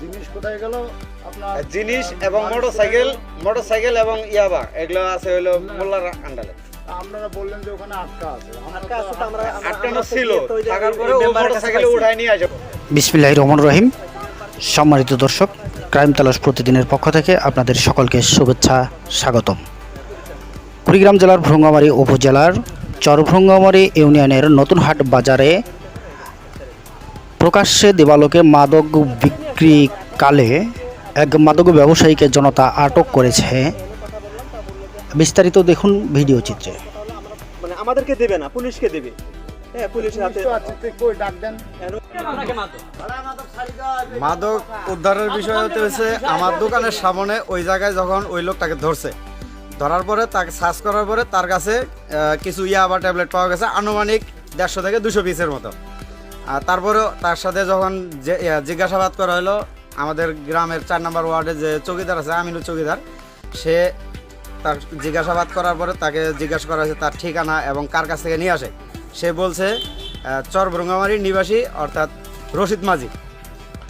জিনিস কোথায় গেল? আপনার জিনিস এবং মোটরসাইকেল মোটরসাইকেল এবং ইয়াবা এগুলো আছে হলো মোল্লার আন্ডালে আপনারা বললেন যে ওখানে আটকা আছে। আটকা আছে তো আমরা- আমরা- আটকানো ছিল। গিয়ে তো ওই যে থাকার পরে ও মেম্বারের কাছে মোটরসাইকেল পাইছি। উঠায় নিয়ে আসে। বিসমিল্লাহ রহমান রহিম। সম্মানিত দর্শক ক্রাইম তালাশ প্রতিদিনের পক্ষ থেকে আপনাদের সকলকে শুভেচ্ছা স্বাগতম। কুড়িগ্রাম জেলার ভ্রঙ্গামারী উপজেলার চরভ্রঙ্গামারী ইউনিয়নের নতুন হাট বাজারে প্রকাশ্যে দেবালোকে মাদক বিক্রিকালে এক মাদক ব্যবসায়ীকে জনতা আটক করেছে। বিস্তারিত দেখুন ভিডিও চিত্রে। মানে আমাদেরকে দেবে না পুলিশকে দেবে। হ্যাঁ পুলিশের হাতে মাদক উদ্ধারের বিষয় হতে হচ্ছে আমার দোকানের সামনে ওই জায়গায় যখন ওই লোক তাকে ধরছে। ধরার পরে তাকে সার্চ করার পরে তার কাছে কিছু ইয়া বা ট্যাবলেট পাওয়া গেছে আনুমানিক দেড়শো থেকে দুশো পিসের মতো। তারপরেও তার সাথে যখন জিজ্ঞাসাবাদ করা হলো আমাদের গ্রামের চার নম্বর ওয়ার্ডে যে চৌকিদার আছে আমিনুল চৌকিদার সে তার জিজ্ঞাসাবাদ করার পরে তাকে জিজ্ঞাসা করা হয়েছে তার ঠিকানা এবং কার কাছ থেকে নিয়ে আসে। সে বলছে আহ, চর ভ্রঙ্গামারির নিবাসী অর্থাৎ রশিদ মাঝি।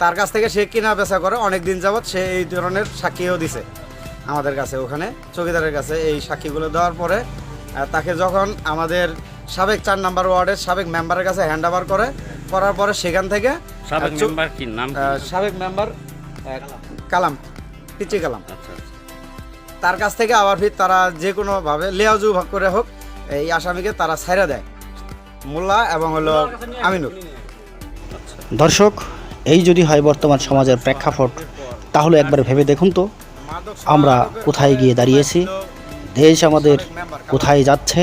তার কাছ থেকে সে কিনা বেচা করে অনেক দিন যাবৎ সে এই ধরনের সাক্ষীও দিছে আমাদের কাছে ওখানে চৌকিদারের কাছে এই সাক্ষীগুলো দেওয়ার পরে তাকে যখন আমাদের সাবেক চার নাম্বার ওয়ার্ডের সাবেক মেম্বারের কাছে হ্যান্ড ওভার করে করার পরে সেখান থেকে সাবেক মেম্বার কি নাম সাবেক মেম্বার কালাম পিচি কালাম। আচ্ছা আচ্ছা। তার কাছ থেকে আবার ফির তারা যে কোনোভাবে লেয়াজু ভাগ করে হোক এই আসামিকে তারা ছাইরা দেয়। মোল্লা এবং হলো আমিনুল। দর্শক এই যদি হয় বর্তমান সমাজের প্রেক্ষাপট তাহলে একবার ভেবে দেখুন তো আমরা কোথায় গিয়ে দাঁড়িয়েছি দেশ আমাদের কোথায় যাচ্ছে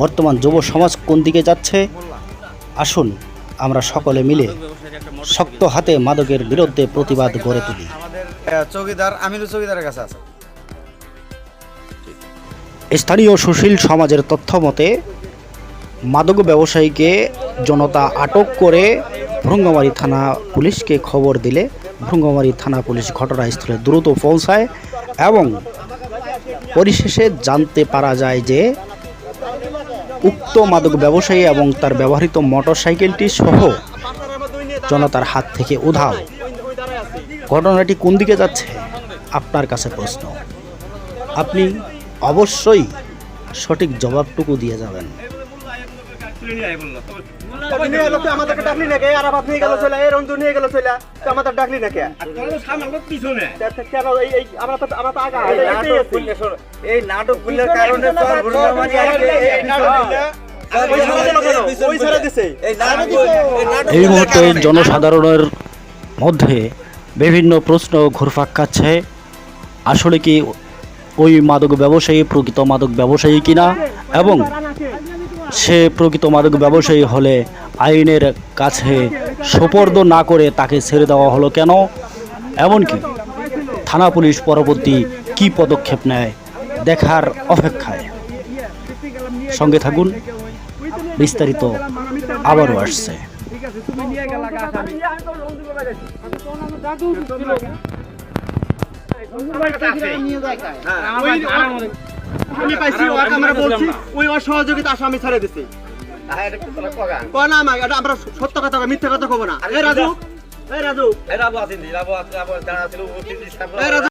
বর্তমান যুব সমাজ কোন দিকে যাচ্ছে। আসুন আমরা সকলে মিলে শক্ত হাতে মাদকের বিরুদ্ধে প্রতিবাদ গড়ে তুলি। আমাদের চৌকিদার আমিনুল চৌকিদারের কাছে আছে। স্থানীয় সুশীল সমাজের তথ্য মতে মাদক ব্যবসায়ীকে জনতা আটক করে ভ্রঙ্গমারী থানা পুলিশকে খবর দিলে ভ্রঙ্গমারী থানা পুলিশ ঘটনাস্থলে দ্রুত পৌঁছায় এবং পরিশেষে জানতে পারা যায় যে উক্ত মাদক ব্যবসায়ী এবং তার ব্যবহৃত মোটরসাইকেলটি সহ জনতার হাত থেকে উধাও। ঘটনাটি কোন দিকে যাচ্ছে? আপনার কাছে প্রশ্ন। আপনি অবশ্যই সঠিক জবাবটুকু দিয়ে যাবেন। আমাদের ডাকলি না কে? এই-। এই কারণে আজকে এই মুহূর্তে জনসাধারণের মধ্যে বিভিন্ন প্রশ্ন ঘুরপাক খাচ্ছে। আসলে কি ওই মাদক ব্যবসায়ী প্রকৃত মাদক ব্যবসায়ী কিনা? এবং সে প্রকৃত মাদক ব্যবসায়ী হলে আইনের কাছে সোপর্দ না করে তাকে ছেড়ে দেওয়া হলো কেন? এমনকি থানা পুলিশ পরবর্তী কি পদক্ষেপ নেয় দেখার অপেক্ষায়। সঙ্গে থাকুন, বিস্তারিত আবারও আসছে। আমি পাইছি, ওকে আমরা বলছি, ওই ওর সহযোগিতা আসামি ছেড়ে দিছে। না, এটা আমরা সত্য কথা মিথ্যা কথা কব না। এই রাজু, এই রাজু, এই রাজু,